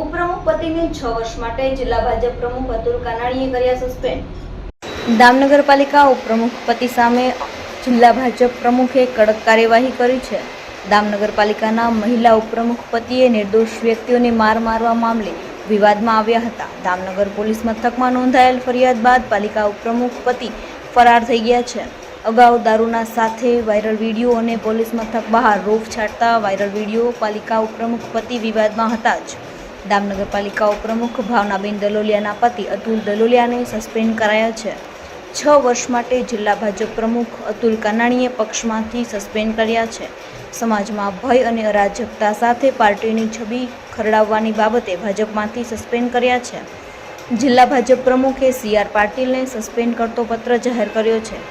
ઉપપ્રમુખ પતિને છ વર્ષ માટે જિલ્લા ભાજપ પ્રમુખ અતુલ કાનાણીએ કર્યા સસ્પેન્ડ દામનગરપાલિકા ઉપપ્રમુખ પતિ સામે જિલ્લા ભાજપ પ્રમુખે કડક કાર્યવાહી કરી છે. દામનગરપાલિકાના મહિલા ઉપપ્રમુખ પતિએ નિર્દોષ વ્યક્તિઓને માર મારવા મામલે વિવાદમાં આવ્યા હતા. દામનગર પોલીસ મથકમાં નોંધાયેલ ફરિયાદ બાદ પાલિકા ઉપપ્રમુખ પતિ ફરાર થઈ ગયા છે. અગાઉ દારૂના સાથે વાયરલ વીડિયો અને પોલીસ મથક બહાર રોફ છાંટતા વાયરલ વીડિયો પાલિકા ઉપપ્રમુખ પતિ વિવાદમાં હતા જ. દામનગર પાલિકા ઉપપ્રમુખ ભાવનાબેન દલોલિયાના પતિ અતુલ દલોલિયાને સસ્પેન્ડ કરાયા છે. છ વર્ષ માટે જિલ્લા ભાજપ પ્રમુખ અતુલ કાનાણીએ પક્ષમાંથી સસ્પેન્ડ કર્યા છે. સમાજમાં ભય અને અરાજકતા સાથે પાર્ટીની છબી ખરડાવવાની બાબતે ભાજપમાંથી સસ્પેન્ડ કર્યા છે. જિલ્લા ભાજપ પ્રમુખે સી આર પાટીલને સસ્પેન્ડ કરતો પત્ર જાહેર કર્યો છે.